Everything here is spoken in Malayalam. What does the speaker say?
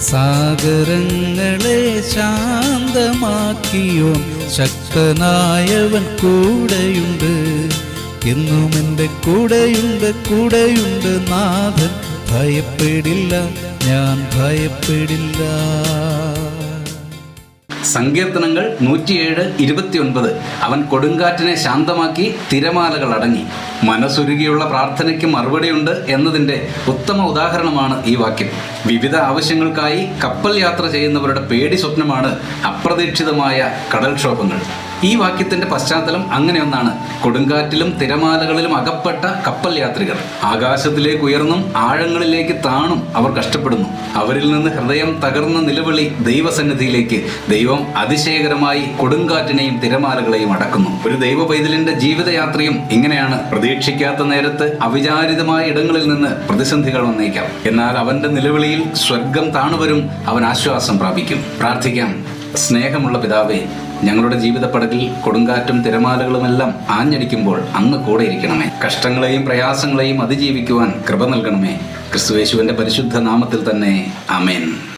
സാഗരങ്ങളെ ശാന്തമാക്കിയോൻ ശക്തനായവൻ കൂടെയുണ്ട്. എന്നും എന്റെ കൂടെയുണ്ട് കൂടെയുണ്ട് നാഥൻ. ഭയപ്പെടില്ല ഞാൻ ഭയപ്പെടില്ല. സങ്കീർത്തനങ്ങൾ നൂറ്റിയേഴ് ഇരുപത്തിയൊൻപത്. അവൻ കൊടുങ്കാറ്റിനെ ശാന്തമാക്കി തിരമാലകൾ അടങ്ങി. മനസ്സുരുകിയുള്ള പ്രാർത്ഥനയ്ക്ക് മറുപടിയുണ്ട് എന്നതിന്റെ ഉത്തമ ഉദാഹരണമാണ് ഈ വാക്യം. വിവിധ ആവശ്യങ്ങൾക്കായി കപ്പൽ യാത്ര ചെയ്യുന്നവരുടെ പേടി സ്വപ്നമാണ് അപ്രതീക്ഷിതമായ കടൽക്ഷോഭങ്ങൾ. ഈ വാക്യത്തിന്റെ പശ്ചാത്തലം അങ്ങനെയൊന്നാണ്. കൊടുങ്കാറ്റിലും തിരമാലകളിലും അകപ്പെട്ട കപ്പൽ യാത്രികർ. ആകാശത്തിലേക്ക് ഉയർന്നും ആഴങ്ങളിലേക്ക് താണും അവർ കഷ്ടപ്പെടുന്നു. അവരിൽ നിന്ന് ഹൃദയം തകർന്ന നിലവിളി ദൈവസന്നിധിയിലേക്ക് ദൈവം അതിശയകരമായി കൊടുങ്കാറ്റിനെയും തിരമാലകളെയും അടക്കുന്നു. ഒരു ദൈവ പൈതലിന്റെ ജീവിതയാത്രയും ഇങ്ങനെയാണ്. പ്രതീക്ഷിക്കാത്ത നേരത്ത് അവിചാരിതമായ ഇടങ്ങളിൽ നിന്ന് പ്രതിസന്ധികൾ വന്നേക്കാം. എന്നാൽ അവന്റെ നിലവിളിയിൽ സ്വർഗം താണുവരും അവൻ ആശ്വാസം പ്രാപിക്കും. പ്രാർത്ഥിക്കാം. സ്നേഹമുള്ള പിതാവേ ഞങ്ങളുടെ ജീവിതപ്പടകിൽ കൊടുങ്കാറ്റും തിരമാലകളുമെല്ലാം ആഞ്ഞടിക്കുമ്പോൾ അങ്ങ് കൂടെ ഇരിക്കണമേ. കഷ്ടങ്ങളെയും പ്രയാസങ്ങളെയും അതിജീവിക്കുവാൻ കൃപ നൽകണമേ. ക്രിസ്തുവേശുവിന്റെ പരിശുദ്ധ നാമത്തിൽ തന്നെ. അമേൻ